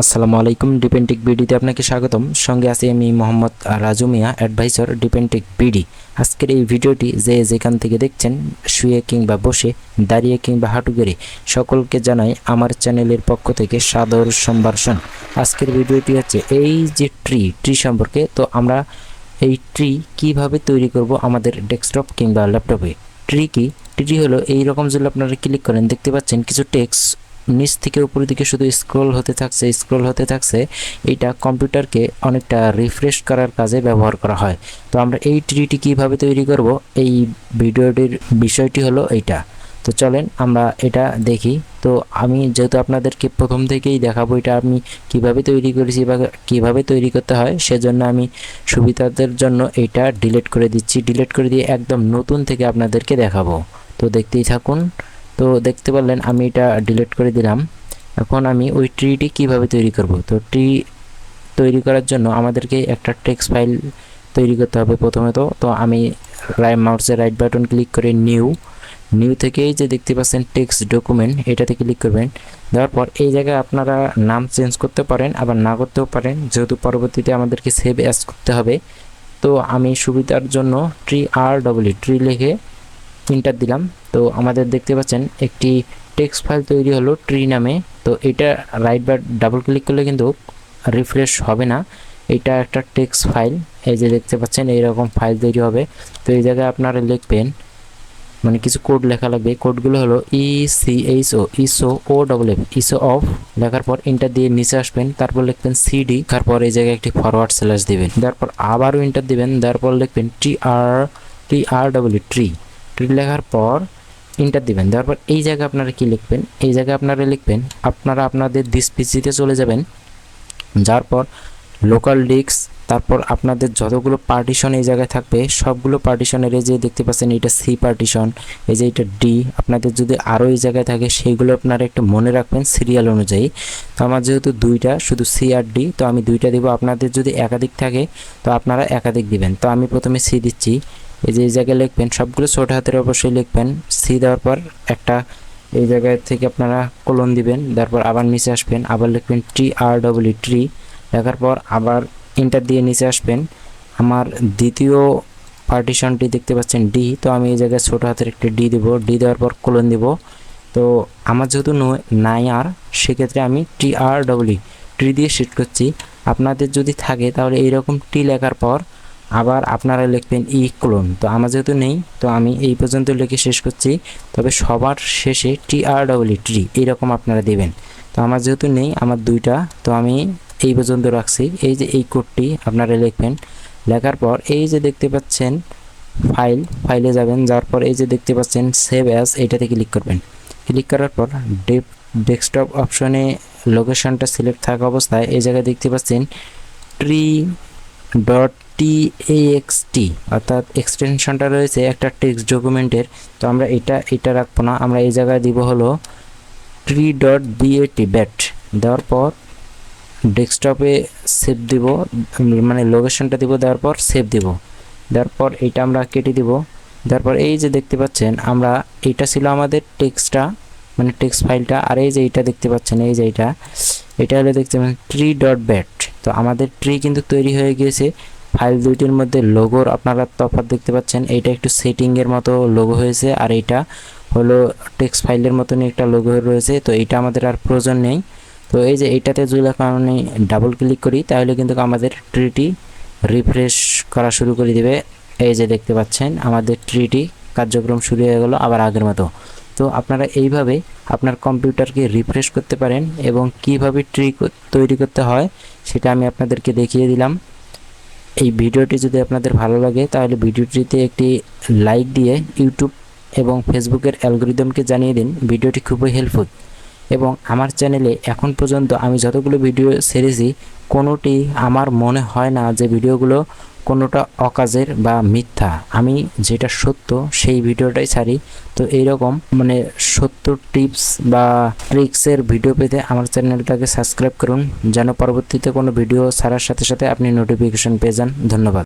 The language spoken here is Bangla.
আসসালামু আলাইকুম ডিপেন্টিক বিডিতে আপনাকে স্বাগতম। সঙ্গে আছি আমি মোহাম্মদ রাজু মিয়া অ্যাডভাইসার ডিপেন্টিক বিডি আজকের এই ভিডিওটি যে যেখান থেকে দেখছেন, শুয়ে কিংবা বসে, দাঁড়িয়ে কিংবা হাঁটু গেড়ে, সকলকে জানাই আমার চ্যানেলের পক্ষ থেকে সাদর সম্ভাষণ। আজকের ভিডিওটি হচ্ছে এই যে ট্রি ট্রি সম্পর্কে। তো আমরা এই ট্রি কীভাবে তৈরি করব আমাদের ডেস্কটপ কিংবা ল্যাপটপে ট্রি কি? ট্রি হলো এই রকম যদি আপনারা ক্লিক করেন, দেখতে পাচ্ছেন কিছু টেক্সট নিচ থেকে উপরের দিকে শুধু স্ক্রল হতে থাকছে স্ক্রল হতে থাকছে, এইটা কম্পিউটারকে অনেকটা রিফ্রেশ করার কাজে ব্যবহার করা হয়। তো আমরা এই ট্রিটি কীভাবে তৈরি করব? এই ভিডিওটির বিষয়টি হলো এইটা। তো চলেন আমরা এটা দেখি। তো আমি যেহেতু আপনাদেরকে প্রথম থেকেই দেখাবো এটা আমি কীভাবে তৈরি করেছি বা কীভাবে তৈরি করতে হয়, সেজন্য আমি সুবিধাদের জন্য এটা ডিলিট করে দিচ্ছি। ডিলিট করে দিয়ে একদম নতুন থেকে আপনাদেরকে দেখাবো। তো দেখতেই থাকুন। তো দেখতে পারলেন, আমি এটা ডিলিট করে দিলাম। এখন আমি ওই ট্রিটি কীভাবে তৈরি করব? তো ট্রি তৈরি করার জন্য আমাদেরকে একটা টেক্সট ফাইল তৈরি করতে হবে প্রথমে তো। তো আমি রাই মাউসের রাইট বাটন ক্লিক করে নিউ নিউ থেকেই যে দেখতে পাচ্ছেন টেক্সট ডকুমেন্ট এটাতে ক্লিক করবেন। দেওয়ার পর এই জায়গায় আপনারা নাম চেঞ্জ করতে পারেন, আবার না করতেও পারেন। যেহেতু পরবর্তীতে আমাদেরকে সেভ অ্যাস করতে হবে। তো আমি সুবিধার জন্য ট্রি আর ডবল ট্রি লিখে ইন্টার দিলাম। তো আমাদের দেখতে পাচ্ছেন, একটি টেক্সট ফাইল তৈরি হলো ট্রি নামে। তো এটা রাইট বা ডাবল ক্লিক করলে কিন্তু রিফ্রেশ হবে না। এটা একটা টেক্সট ফাইল এই যে দেখতে পাচ্ছেন, এইরকম ফাইল তৈরি হবে। তো এই জায়গায় আপনারা লিখবেন মানে কিছু কোড লেখা লাগবে। কোডগুলো হলো ই সি এইচ ও ইসো ও ডবল এফ ইসো অফ লেখার পর ইন্টার দিয়ে নিচে আসবেন। তারপর লিখবেন সিডি তারপর এই জায়গায় একটি ফরওয়ার্ড স্ল্যাশ দিবেন। তারপর আবারও ইন্টার দিবেন। তারপর লিখবেন T R T R double tree tree লেখার পর ইন্টার দিবেন। দেওয়ার পর এই জায়গায় আপনারা কি লিখবেন? এই জায়গায় আপনারা লিখবেন, আপনারা আপনাদের দিস পিসিতে চলে যাবেন। যার পর লোকাল ডিস্ক তারপর আপনাদের যতগুলো পার্টিশন এই জায়গায় থাকবে, সবগুলো পার্টিশনের এই যে দেখতে পাচ্ছেন, এটা সি পার্টিশন এই যে এটা ডি আপনাদের যদি আরও এই জায়গায় থাকে সেইগুলো আপনারা একটু মনে রাখবেন সিরিয়াল অনুযায়ী। তো আমার যেহেতু দুইটা, শুধু সি আর ডি তো আমি দুইটা দিব। আপনাদের যদি একাধিক থাকে, তো আপনারা একাধিক দিবেন। তো আমি প্রথমে সি দিচ্ছি। এই যে এই জায়গায় লিখবেন সবগুলো ছোট হাতের অবশ্যই লিখবেন সি দেওয়ার পর একটা এই জায়গায় থেকে আপনারা কলন দিবেন তারপর আবার নিচে আসবেন আবার লিখবেন টি আর ডব্লিউ ট্রি লেখার পর আবার ইন্টার দিয়ে নিচে আসবেন আমার দ্বিতীয় পার্টিশনটি দেখতে পাচ্ছেন ডি তো আমি এই জায়গায় ছোটো হাতের একটি ডি দেবো ডি দেওয়ার পর কলন দিব তো আমার যেহেতু নাই আর সেক্ষেত্রে আমি টি আর ডব্লিউ ট্রি দিয়ে শিট করছি আপনাদের যদি থাকে তাহলে এইরকম টি লেখার পর আবার আপনারা লিখবেন ই ক্লোন। তো আমার যেহেতু নেই, তো আমি এই পর্যন্ত লিখে শেষ করছি। তবে সবার শেষে টি আর ডব্লিউ ট্রি এইরকম আপনারা দেবেন। তো আমার যেহেতু নেই, আমার দুইটা, তো আমি এই পর্যন্ত রাখছি। এই যে এই কোডটি আপনারা লিখবেন, লেখার পর এই যে দেখতে পাচ্ছেন ফাইল, ফাইলে যাবেন যার পর এই যে দেখতে পাচ্ছেন সেভ অ্যাজ এইটাতে ক্লিক করবেন। ক্লিক করার পর ডেপ, ডেস্কটপ অপশনে লোকেশনটা সিলেক্ট থাকা অবস্থায় এই জায়গায় দেখতে পাচ্ছেন ট্রি ডট টিএক্সটি অর্থাৎ এক্সটেনশনটা রয়েছে একটা টেক্সট ডকুমেন্টের তো আমরা এটা এটা রাখব না। আমরা এই জায়গায় দিব হলো ট্রি ডট বিএটি ব্যাট দেওয়ার পর ডেস্কটপে সেভ দিব মানে লোকেশনটা দিব, দেওয়ার পর সেভ দিব। দেওয়ার পর এটা আমরা কেটে দিব। দেওয়ার পর এই যে দেখতে পাচ্ছেন, আমরা এটা ছিল আমাদের টেক্সটটা মানে টেক্সট ফাইলটা আর এই যে এইটা দেখতে পাচ্ছেন, এই যে এইটা এটা হলো দেখতে পাচ্ছেন ট্রি ডট ব্যাট তো আমাদের ট্রি কিন্তু তৈরি হয়ে গিয়েছে। ফাইল দুইটির মধ্যে লোগোর আপনারা তফাৎ দেখতে পাচ্ছেন। এইটা একটু সেটিংয়ের মতো লোগো হয়েছে আর এইটা হলো টেক্সট ফাইলের মতনই একটা লোগো রয়েছে। তো এইটা আমাদের আর প্রয়োজন নেই। তো এই যে এইটাতে যদি আমি ডাবল ক্লিক করি, তাহলে কিন্তু আমাদের ট্রিটি রিফ্রেশ করা শুরু করে দেবে। এই যে দেখতে পাচ্ছেন, আমাদের ট্রিটি কার্যক্রম শুরু হয়ে গেল আবার আগের মতো। তো আপনারা এইভাবে আপনার কম্পিউটারকে রিফ্রেশ করতে পারেন এবং কীভাবে ট্রি তৈরি করতে হয়, সেটা আমি আপনাদেরকে দেখিয়ে দিলাম। এই ভিডিওটি যদি আপনাদের ভালো লাগে, তাহলে ভিডিওটিতে একটি লাইক দিয়ে ইউটিউব এবং ফেসবুকের অ্যালগোরিদমকে জানিয়ে দিন। ভিডিওটি খুবই হেল্পফুল। এবং আমার চ্যানেলে এখন পর্যন্ত আমি যতগুলো ভিডিও সেরেছি, কোনোটি আমার মনে হয় না যে ভিডিওগুলো কোনোটা অকাজের বা মিথ্যা। আমি যেটা সত্য, সেই ভিডিওটাই ছাড়ি। তো এইরকম মানে সত্য টিপস বা ট্রিক্সের ভিডিও পেতে আমার চ্যানেলটাকে সাবস্ক্রাইব করুন। যেন পরবর্তীতে কোনো ভিডিও ছাড়ার সাথে সাথে আপনি নোটিফিকেশন পেয়ে যান। ধন্যবাদ।